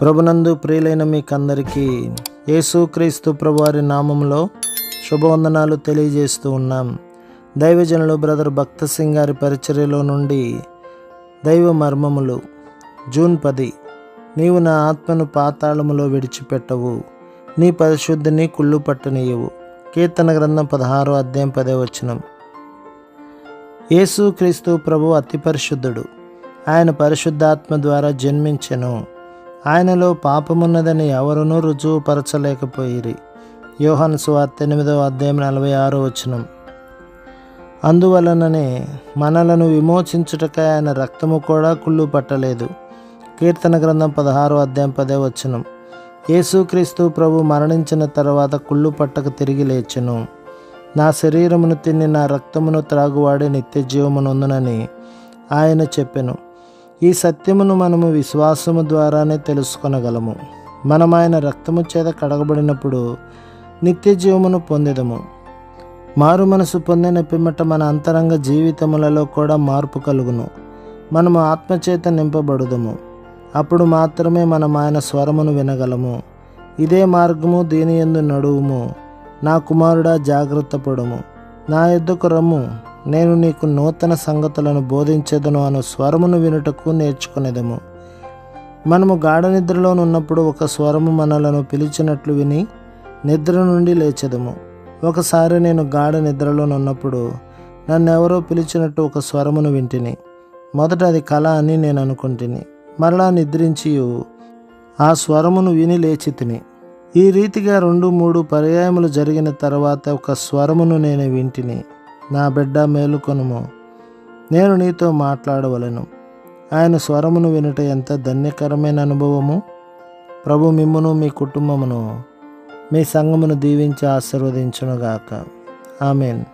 ప్రభునందు ప్రియులైన మీకందరికీ యేసుక్రీస్తు ప్రభువారి నామంలో శుభవందనాలు తెలియజేస్తూ ఉన్నాం. దైవజనులు బ్రదర్ భక్త సింగ్ గారి పరిచర్యలో నుండి దైవ మర్మములు జూన్ పది. నీవు నా ఆత్మను పాతాళములో విడిచిపెట్టవు. నీ పరిశుద్ధిని కుళ్ళు పట్టనీయవు. కీర్తన గ్రంథం పదహారో అధ్యాయం పదే వచనం. యేసుక్రీస్తు ప్రభు అతి పరిశుద్ధుడు. ఆయన పరిశుద్ధాత్మ ద్వారా జన్మించెను. ఆయనలో పాపమున్నదని ఎవరునూ రుజువుపరచలేకపోయిరి. యోహన్ సువార్త ఎనిమిదవ అధ్యాయం నలభై ఆరో వచనం. అందువలననే మనలను విమోచించుటకై ఆయన రక్తము కూడా కుళ్ళు పట్టలేదు. కీర్తన గ్రంథం పదహారో అధ్యాయం పదే వచనం. యేసుక్రీస్తు ప్రభు మరణించిన తర్వాత కుళ్ళు పట్టక తిరిగి లేచెను. నా శరీరమును తిని నా రక్తమును త్రాగువాడే నిత్య జీవమునందునని ఆయన చెప్పెను. ఈ సత్యమును మనము విశ్వాసము ద్వారానే తెలుసుకొనగలము. మనం ఆయన రక్తము చేత కడగబడినప్పుడు నిత్య జీవమును పొందెదము. మారు మనసు పొందిన పిమ్మట మన అంతరంగ జీవితములలో కూడా మార్పు కలుగును. మనము ఆత్మచేత నింపబడుదము. అప్పుడు మాత్రమే మనం ఆయన స్వరమును వినగలము. ఇదే మార్గము దీని ఎందు నడువుము. నా కుమారుడా జాగ్రత్త పడుము నా ఎద్దుకు రమ్ము నేను నీకు నూతన సంగతులను బోధించేదను అను స్వరమును వినుటకు నేర్చుకునేదము. మనము గాఢ నిద్రలోనున్నప్పుడు ఒక స్వరము మనలను పిలిచినట్లు విని నిద్ర నుండి లేచెదము. ఒకసారి నేను గాఢ నిద్రలోనున్నప్పుడు నన్నెవరో పిలిచినట్టు ఒక స్వరమును వింటిని. మొదట అది కళ అని నేను అనుకుంటుని. మరలా నిద్రించి ఆ స్వరమును విని లేచి తిని ఈ రీతిగా రెండు మూడు పర్యాయములు జరిగిన తర్వాత ఒక స్వరమును నేను వింటిని. నా బిడ్డ మేలుకొనుము. నేను నీతో మాట్లాడవలను. ఆయన స్వరమును వినుట ఎంత ధన్యకరమైన అనుభవము? ప్రభు మిమ్మును మీ కుటుంబమును మీ సంఘమును దీవించి ఆశీర్వదించునుగాక. ఆమెన్.